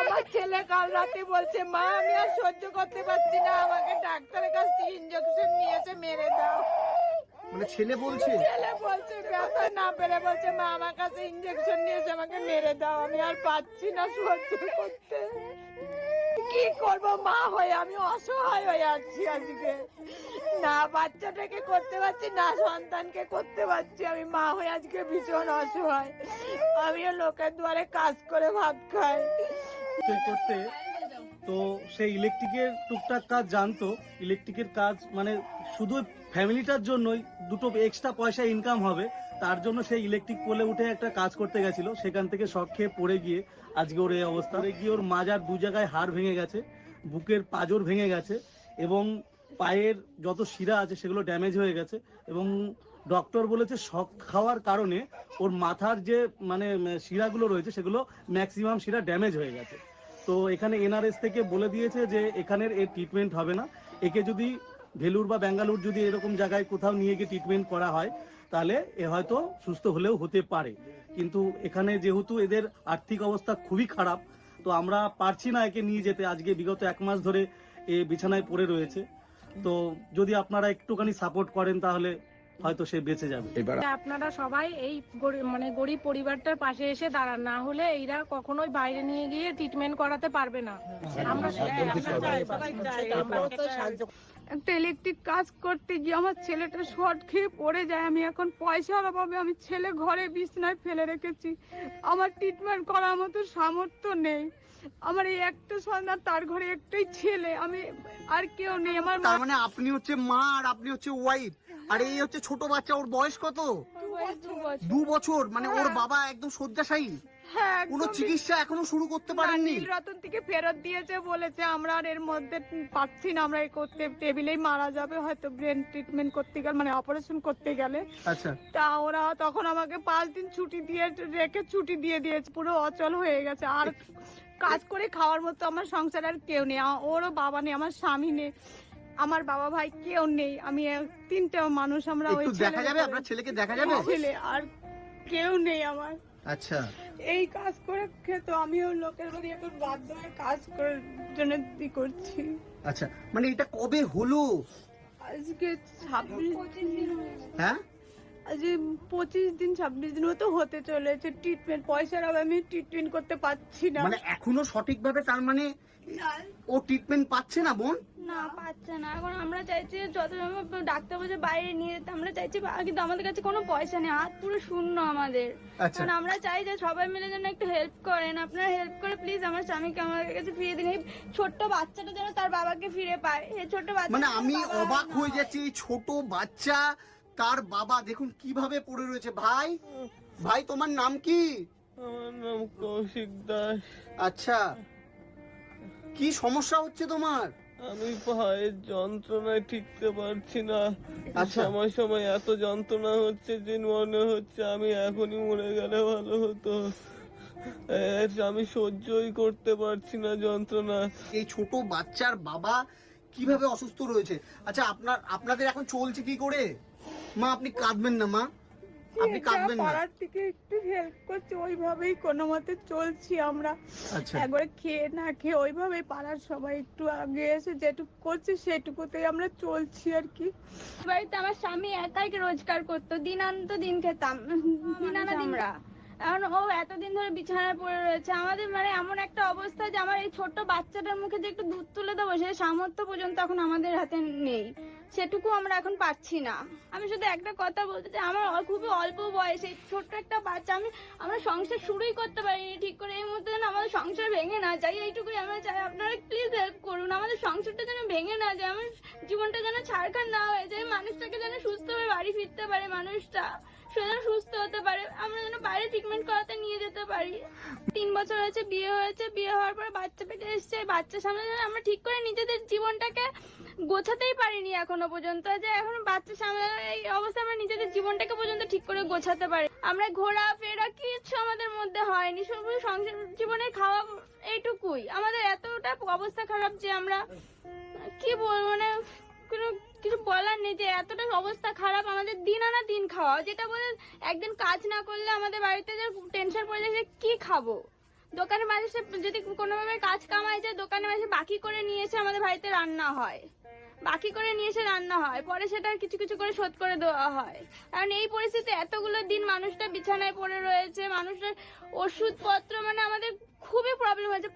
আমার ছেলে কাল রাতে বলছে মা আমি আর সহ্য করতে পারছি না আমাকে ডাক্তারের কাছ থেকে ইঞ্জেকশন নিয়েছে মেরে দাও মানে ছেলে বলছে? ছেলে বলছে, ব্যথা না পেরে বলছে, মা আমার কাছে ইঞ্জেকশন নিয়েছে, আমাকে মেরে দাও, আমি আর পাচ্ছি না সহ্য করতে। করব? মা হয়ে আমি অসহায় হয়ে আছি আজকে। না, বাচ্চাটাকে করতে পারছি, না সন্তানকে করতে পারছি। আমি মা হয়ে আজকে ভীষণ অসহায়। আমিও লোকের দুয়ারে কাজ করে ভাত খাই। করতে তো সেই ইলেকট্রিকের টুকটাক কাজ জানতো। ইলেকট্রিকের কাজ মানে শুধু ফ্যামিলিটার জন্যই দুটো এক্সট্রা পয়সা ইনকাম হবে, তার জন্য সেই ইলেকট্রিক পোলে উঠে একটা কাজ করতে গেছিল। সেখান থেকে শখ খেয়ে পড়ে গিয়ে আজকে ওর এই অবস্থা। গিয়ে ওর মাজার দু জায়গায় হাড় ভেঙে গেছে, বুকের পাজর ভেঙে গেছে এবং পায়ের যত শিরা আছে সেগুলো ড্যামেজ হয়ে গেছে এবং ডক্টর বলেছে শক খাওয়ার কারণে ওর মাথার যে মানে শিরাগুলো রয়েছে সেগুলো ম্যাক্সিমাম শিরা ড্যামেজ হয়ে গেছে। তো এখানে এনআরএস থেকে বলে দিয়েছে যে এখানের এর ট্রিটমেন্ট হবে না। একে যদি ভেলুর বা ব্যাঙ্গালোর যদি এরকম জায়গায় কোথাও নিয়ে গিয়ে ট্রিটমেন্ট করা হয়, তাহলে এ হয়তো সুস্থ হলেও হতে পারে। কিন্তু এখানে যেহেতু এদের আর্থিক অবস্থা খুবই খারাপ, তো আমরা পারছি না একে নিয়ে যেতে। আজকে বিগত এক মাস ধরে এ বিছানায় পড়ে রয়েছে। তো যদি আপনারা একটুখানি সাপোর্ট করেন তাহলে হয়তো সে বেঁচে যাবে। এবার আপনারা সবাই এই মানে গরিব পরিবারটার পাশে এসে দাঁড়ান না হলে এইরা কখনোই বাইরে নিয়ে গিয়ে ট্রিটমেন্ট করাতে পারবে না। আমরা একটা ইলেকট্রিক কাজ করতে গিয়ে আমার ছেলেটা শর্ট খেয়ে পড়ে যায়। আমি এখন পয়সার অভাবে আমি ছেলে ঘরে বিছনায় ফেলে রেখেছি। আমার ট্রিটমেন্ট করার মতো সামর্থ্য নেই। আমার এই একটা সন্তান তার ঘরে একটাই ছেলে। আমি আর কেউ নেই। আমার তার মানে আপনি হচ্ছে মা আর আপনি হচ্ছে ওয়াইফ আর এই হচ্ছে ছোট বাচ্চা ওর বয়স কত? দু বছর। মানে ওর বাবা একদম শয্যাশায়ী হ্যাঁ কোনো চিকিৎসা এখনও শুরু করতে পারেননি? রতন থেকে ফেরত দিয়েছে বলেছে আমরা আর এর মধ্যে পাচ্ছি না আমরা এই করতে টেবিলেই মারা যাবে হয়তো ব্রেন ট্রিটমেন্ট করতে গেলে মানে অপারেশন করতে গেলে। আচ্ছা। তা ওরা তখন আমাকে পাঁচ দিন ছুটি দিয়ে রেখে ছুটি দিয়ে দিয়েছে পুরো অচল হয়ে গেছে। আর কাজ করে খাওয়ার মতো আমার সংসার আর কেউ নেই ওরও বাবা নেই আমার স্বামী নেই। আমার বাবা ভাই কেউ নেই আমি তিনটা মানুষ আমরা ওই দেখা যাবে? আপনার ছেলেকে দেখা যাবে? ছেলে আর কেউ নেই আমার। আচ্ছা। এই কাজ করে খেত আমিও লোকের বাড়ি এখন বাধ্য হয়ে কাজ করার জন্য করছি। আচ্ছা মানে এটা কবে হলো? আজকে ছাব্বিশ দিন হ্যাঁ? আজকে পঁচিশ দিন ছাব্বিশ দিন মতো হতে চলেছে। ট্রিটমেন্ট পয়সার অভাবে আমি ট্রিটমেন্ট করতে পারছি না। মানে এখনও সঠিকভাবে তার মানে ও ট্রিটমেন্ট পাচ্ছে না বোন? না পাচ্ছে না। এখন আমরা চাইছি যত ডাক্তার বলছে বাইরে নিয়ে যেতে। আমরা চাইছি কিন্তু আমাদের কাছে কোনো পয়সা নেই। হাত পুরো শূন্য আমাদের। আচ্ছা। কারণ আমরা চাই যে সবাই মিলে যেন একটু হেল্প করেন। আপনারা হেল্প করে প্লিজ আমার স্বামীকে আমার কাছে ফিরিয়ে দিন। এই ছোট্ট বাচ্চাটা যেন তার বাবাকে ফিরে পায়। এই ছোট্ট বাচ্চা মানে আমি অবাক হয়ে যাচ্ছি এই ছোট বাচ্চা তার বাবা। দেখুন কীভাবে পড়ে রয়েছে। ভাই ভাই তোমার নাম কি? আমার নাম কৌশিক দাস। আচ্ছা। কি সমস্যা হচ্ছে তোমার? আমি পায়ের যন্ত্রণায় ঠিকতে পারছি না। আচ্ছা। সময় সময় এত যন্ত্রণা হচ্ছে যে মনে হচ্ছে আমি এখনই মরে গেলে ভালো হতো। আমি সহ্যই করতে পারছি না যন্ত্রণা। এই ছোট বাচ্চার বাবা কীভাবে অসুস্থ রয়েছে? আচ্ছা আপনার আপনাদের এখন চলছে কি করে? মা আপনি কাঁদবেন না মা। আপনি কাঁদবেন না। পাড়ার থেকে একটু হেল্প করছে ওইভাবেই কোনো মতে চলছি আমরা। আচ্ছা। একবারে খেয়ে না খেয়ে ওইভাবেই পাড়ার সবাই একটু আগে এসে যেটুকু করছে সেটুকুতেই আমরা চলছি আর কি। বাড়িতে আমার স্বামী একাই রোজগার করতো দিন আনতো দিন খেতাম দিন আনা দিন এখন ও এতদিন ধরে বিছানায় পড়ে রয়েছে। আমাদের মানে এমন একটা অবস্থা যে আমার এই ছোট্ট বাচ্চাটার মুখে যে একটু দুধ তুলে দেবো সে সামর্থ্য পর্যন্ত এখন আমাদের হাতে নেই। সেটুকু আমরা এখন পাচ্ছি না। আমি শুধু একটা কথা বলতে চাই, আমার খুবই অল্প বয়স ছোট্ট একটা বাচ্চা, আমি আমরা সংসার শুরুই করতে পারিনি ঠিক করে। এই মুহূর্তে যেন আমাদের সংসার ভেঙে না যায়, এইটুকুই আমরা চাই। আপনারা প্লিজ হেল্প করুন, আমাদের সংসারটা যেন ভেঙে না যায়, আমার জীবনটা যেন ছাড়খাড় না হয়ে যায় মানুষটাকে যেন সুস্থভাবে বাড়ি ফিরতে পারে মানুষটা সে যেন সুস্থ হতে পারে। আমরা যেন ট্রিটমেন্ট করাতে নিয়ে যেতে পারি। তিন বছর হয়েছে, বিয়ে হয়েছে, বিয়ে হওয়ার পর বাচ্চা পেটে এসছে বাচ্চা সামনে আমরা ঠিক করে নিজেদের জীবনটাকে গোছাতেই পারিনি এখনও পর্যন্ত। যে এখন বাচ্চা সামনে এই অবস্থা, আমরা নিজেদের জীবনটাকে পর্যন্ত ঠিক করে গোছাতে পারি। আমরা ঘোরা ফেরা কিছু আমাদের মধ্যে হয়নি, শুধু সংসার, জীবনে খাওয়া এইটুকুই। আমাদের এতটা অবস্থা খারাপ যে আমরা কি বলব মানে কোনো কিছু বলার নেই যে এতটা অবস্থা খারাপ, আমাদের দিন আনা দিন খাওয়া। যেটা বলে একদিন কাজ না করলে আমাদের বাড়িতে যে টেনশন পড়ে যায় যে কি খাব? দোকানে মাঝে যদি কোনোভাবে কাজ কামাই যায়, দোকানে মাঝে বাকি করে নিয়ে এসে আমাদের বাড়িতে রান্না হয়। বাকি করে নিয়ে এসে রান্না হয়, পরে সেটা কিছু কিছু করে শোধ করে দেওয়া হয়। কারণ এই পরিস্থিতি এতগুলো দিন মানুষটা বিছানায় পড়ে রয়েছে, মানুষের ওষুধপত্র মানে আমাদের খুবই প্রবলেম হয়েছে।